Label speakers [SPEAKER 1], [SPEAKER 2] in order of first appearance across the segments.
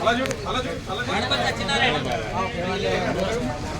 [SPEAKER 1] అలా చూడు అలా చూడు అలా ఎక్కడ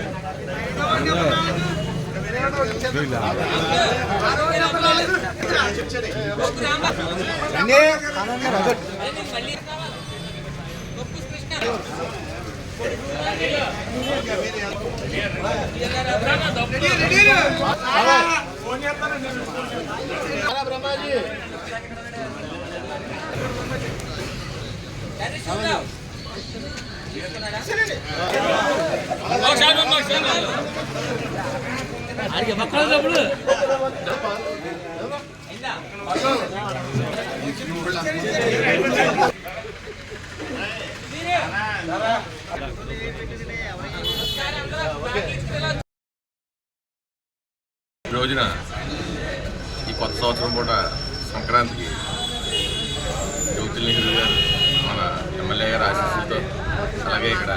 [SPEAKER 1] ఈ రోజున ఈ కొత్త సంవత్సరం పూట సంక్రాంతికి జ్యోతి నెహ్రూ గారు మన ఎమ్మెల్యే గారు ఆశీస్సులతో అలాగే ఇక్కడ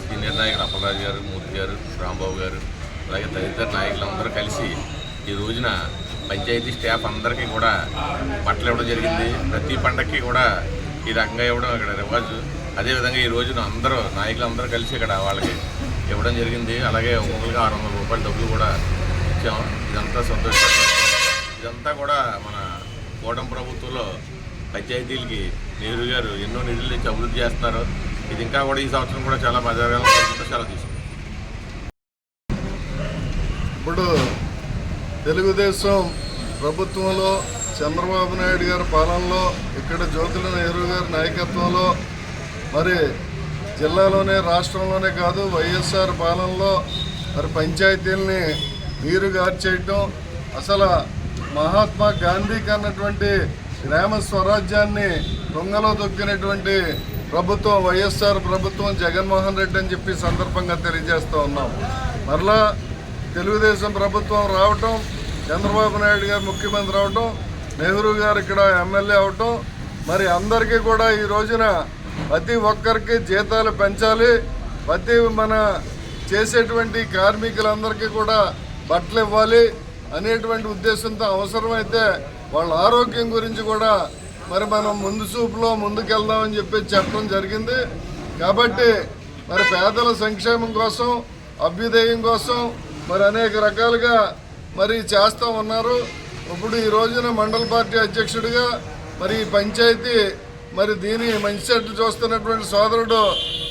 [SPEAKER 1] సీనియర్ నాయకులు అప్పలరాజు గారు మూర్తి గారు రాంబాబు గారు అలాగే తదితర నాయకులందరూ కలిసి ఈ రోజున పంచాయతీ స్టాఫ్ అందరికీ కూడా బట్టలు ఇవ్వడం జరిగింది. ప్రతి పండక్కి కూడా ఈ రకంగా ఇవ్వడం ఇక్కడ రివాజు. అదేవిధంగా ఈ రోజున అందరూ నాయకులందరూ కలిసి ఇక్కడ వాళ్ళకి ఇవ్వడం జరిగింది. అలాగే ఒక్కొక్కరికి ఆరు వందల రూపాయల డబ్బులు కూడా ఇచ్చాం ఇదంతా సంతోషంగా ఇదంతా కూడా మన కూటమి ప్రభుత్వంలో పంచాయతీలకి నెహ్రూ గారు ఎన్నో నిధులు ఇచ్చి అభివృద్ధి చేస్తున్నారు. ఇది ఇంకా కూడా ఈ సంవత్సరం కూడా చాలా మజాగా చాలా తీసుకుంటారు
[SPEAKER 2] ఇప్పుడు తెలుగుదేశం ప్రభుత్వంలో చంద్రబాబు నాయుడు గారి పాలనలో ఇక్కడ జ్యోతుల నెహ్రూ గారి నాయకత్వంలో మరి జిల్లాలోనే రాష్ట్రంలోనే కాదు వైఎస్ఆర్ పాలనలో మరి పంచాయతీల్ని నీరు గార్చేయటం అసలు మహాత్మా గాంధీకి అన్నటువంటి గ్రామ స్వరాజ్యాన్ని దొంగలో దొక్కినటువంటి ప్రభుత్వం వైఎస్ఆర్ ప్రభుత్వం జగన్మోహన్ రెడ్డి అని చెప్పి సందర్భంగా తెలియజేస్తూ ఉన్నాం. మరలా తెలుగుదేశం ప్రభుత్వం రావటం చంద్రబాబు నాయుడు గారు ముఖ్యమంత్రి అవటం నెహ్రూ గారు ఇక్కడ ఎమ్మెల్యే అవటం మరి అందరికీ కూడా ఈ రోజున ప్రతి ఒక్కరికి జీతాలు పెంచాలి. ప్రతి మన చేసేటువంటి కార్మికులందరికీ కూడా బట్టలు ఇవ్వాలి అనేటువంటి ఉద్దేశంతో అవసరమైతే వాళ్ళ ఆరోగ్యం గురించి కూడా మరి మనం ముందు చూపులో ముందుకెళ్దామని చెప్పి చెప్పడం జరిగింది. కాబట్టి మరి పేదల సంక్షేమం కోసం అభ్యుదయం కోసం మరి అనేక రకాలుగా మరి చేస్తూ ఉన్నారు. ఇప్పుడు ఈ రోజున మండల పార్టీ అధ్యక్షుడిగా మరి ఈ పంచాయతీ మరి దీని మంచి చెట్టు చూస్తున్నటువంటి సోదరుడు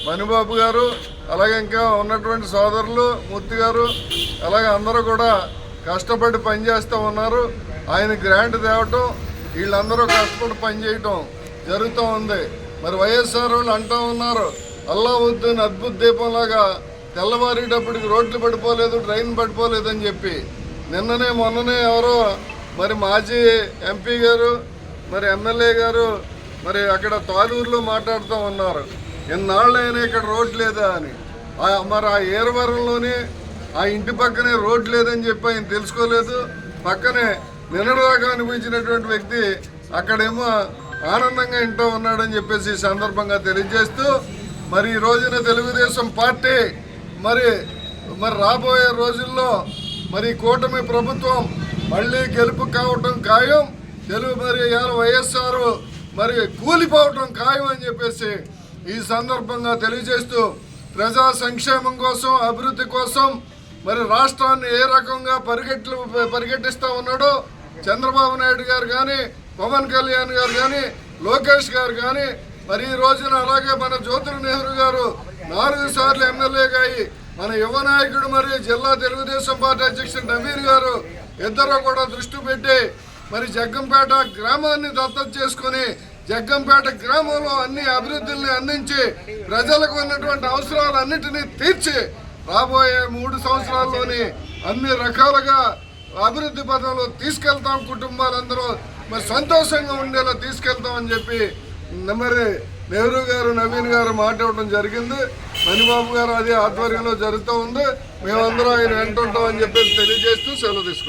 [SPEAKER 2] మణిబాబు గారు అలాగే ఇంకా ఉన్నటువంటి సోదరులు మూర్తి గారు అలాగే అందరూ కూడా కష్టపడి పనిచేస్తూ ఉన్నారు. ఆయన గ్రాంట్ తేవటం వీళ్ళందరూ కష్టపడి పనిచేయటం జరుగుతూ ఉంది. మరి వైఎస్ఆర్ వాళ్ళు అంటూ ఉన్నారు అల్లావుద్దీన్ అద్భుత దీపంలాగా తెల్లవారేటప్పటికి రోడ్లు పడిపోలేదు ట్రైన్ పడిపోలేదు అని చెప్పి నిన్ననే మొన్ననే ఎవరో మరి మాజీ ఎంపీ గారు మరి ఎమ్మెల్యే గారు మరి అక్కడ తాలూరులో మాట్లాడుతూ ఉన్నారు. ఎన్నాళ్ళైనా ఇక్కడ రోడ్ లేదా అని. ఆ- మరి ఆ ఏరవరంలోనే ఆ ఇంటి పక్కనే రోడ్ లేదని చెప్పి ఆయన తెలుసుకోలేదు. పక్కనే నిన్నటిదాకా అనిపించినటువంటి వ్యక్తి అక్కడేమో ఆనందంగా ఇంట్లో ఉన్నాడని చెప్పేసి ఈ సందర్భంగా తెలియజేస్తూ మరి ఈ రోజున తెలుగుదేశం పార్టీ మరి మరి రాబోయే రోజుల్లో మరి కూటమి ప్రభుత్వం మళ్ళీ గెలుపు కావటం ఖాయం తెలుగు మరి వైఎస్ఆర్ మరి కూలిపోవటం ఖాయం అని చెప్పేసి ఈ సందర్భంగా తెలియజేస్తూ ప్రజా సంక్షేమం కోసం అభివృద్ధి కోసం మరి రాష్ట్రాన్ని ఏ రకంగా పరిగెట్లు పరిగెట్టిస్తూ ఉన్నాడో చంద్రబాబు నాయుడు గారు కానీ పవన్ కళ్యాణ్ గారు కానీ లోకేష్ గారు కానీ మరి ఈ రోజున అలాగే మన జ్యోతిర్ నెహ్రూ గారు నాలుగు సార్లు ఎమ్మెల్యేగా అయ్యి మన యువ నాయకుడు మరి జిల్లా తెలుగుదేశం పార్టీ అధ్యక్షుడు నవీన్ గారు ఇద్దరు కూడా దృష్టి పెట్టి మరి జగ్గంపేట గ్రామాన్ని దత్తత చేసుకొని జగ్గంపేట గ్రామంలో అన్ని అభివృద్ధుల్ని అందించి ప్రజలకు ఉన్నటువంటి అవసరాలన్నింటినీ తీర్చి రాబోయే మూడు సంవత్సరాల్లోని అన్ని రకాలుగా అభివృద్ధి పథంలో తీసుకెళ్తాం కుటుంబాలందరూ మరి సంతోషంగా ఉండేలా తీసుకెళ్తామని చెప్పి మరి నెహ్రూ గారు నవీన్ గారు మాట్లాడడం జరిగింది. మణిబాబు గారు అదే ఆధ్వర్యంలో జరుగుతూ ఉంది. మేమందరం ఆయన వెంటుంటామని చెప్పేసి తెలియజేస్తూ సెలవు తీసుకుంటాం